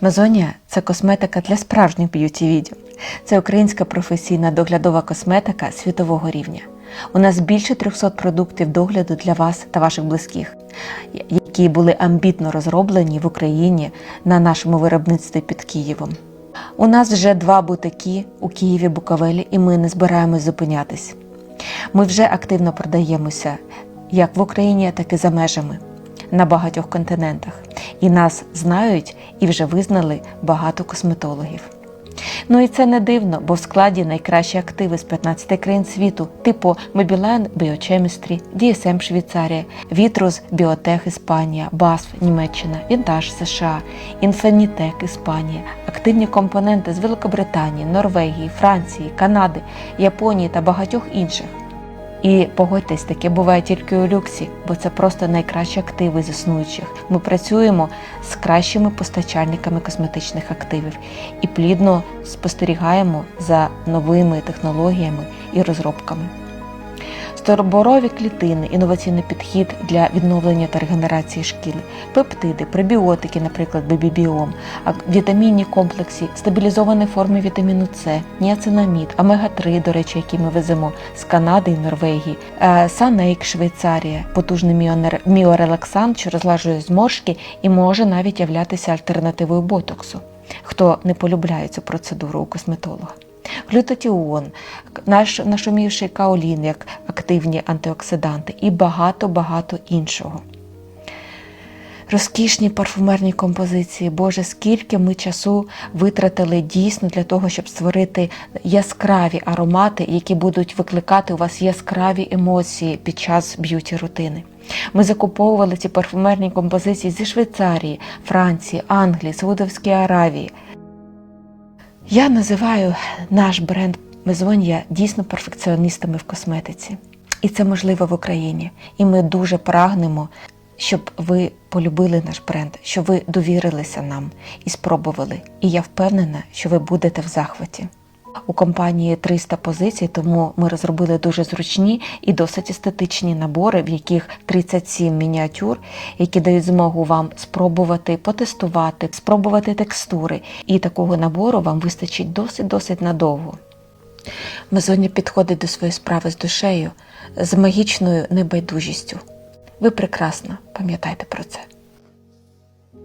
Мезонія це косметика для справжніх б'юті-відео. Це українська професійна доглядова косметика світового рівня. У нас більше 300 продуктів догляду для вас та ваших близьких, які були амбітно розроблені в Україні на нашому виробництві під Києвом. У нас вже два бутики у Києві Буковелі, і ми не збираємось зупинятись. Ми вже активно продаємося як в Україні, так і за межами на багатьох континентах. І нас знають і вже визнали багато косметологів. Ну і це не дивно, бо в складі найкращі активи з 15 країн світу, типу Mobiline Biochemistry, DSM Швейцарія, Vitrus Biotech Іспанія, BASF Німеччина, Vintage США, Infinitec Іспанія, активні компоненти з Великобританії, Норвегії, Франції, Канади, Японії та багатьох інших. І погодьтесь, таке буває тільки у люксі, бо це просто найкращі активи з існуючих. Ми працюємо з кращими постачальниками косметичних активів і плідно спостерігаємо за новими технологіями і розробками. Сторборові клітини, інноваційний підхід для відновлення та регенерації шкіри, пептиди, пребіотики, наприклад, бебібіом, а вітамінні комплексі, стабілізовані форми вітаміну С, ніацинамід, омега-3, до речі, які ми веземо з Канади і Норвегії, е, Санейк, Швейцарія, потужний міорелаксант, що розлажує зморшки і може навіть являтися альтернативою ботоксу. Хто не полюбляє цю процедуру у косметолога. Глютатіон, наш нашумівший каолін як активні антиоксиданти і багато-багато іншого. Розкішні парфумерні композиції. Боже, скільки ми часу витратили дійсно для того, щоб створити яскраві аромати, які будуть викликати у вас яскраві емоції під час б'юті рутини. Ми закуповували ці парфумерні композиції зі Швейцарії, Франції, Англії, Саудовської Аравії. Я називаю наш бренд Мезонія дійсно перфекціоністами в косметиці. І це можливо в Україні. І ми дуже прагнемо, щоб ви полюбили наш бренд, щоб ви довірилися нам і спробували. І я впевнена, що ви будете в захваті. У компанії 300 позицій, тому ми розробили дуже зручні і досить естетичні набори, в яких 37 мініатюр, які дають змогу вам спробувати, потестувати, спробувати текстури. І такого набору вам вистачить досить-досить надовго. Мезоня підходить до своєї справи з душею, з магічною небайдужістю. Ви прекрасна, пам'ятайте про це.